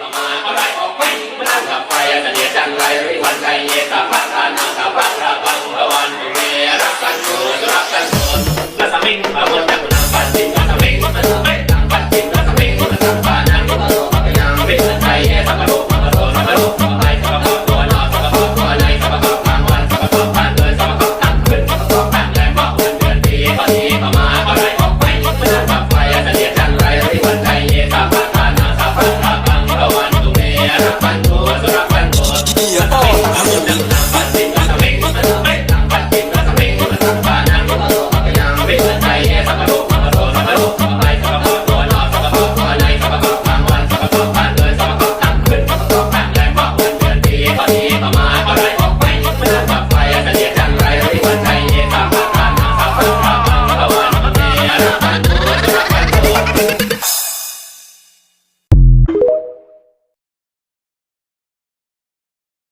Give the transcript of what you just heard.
Come on. Yeah, I'm a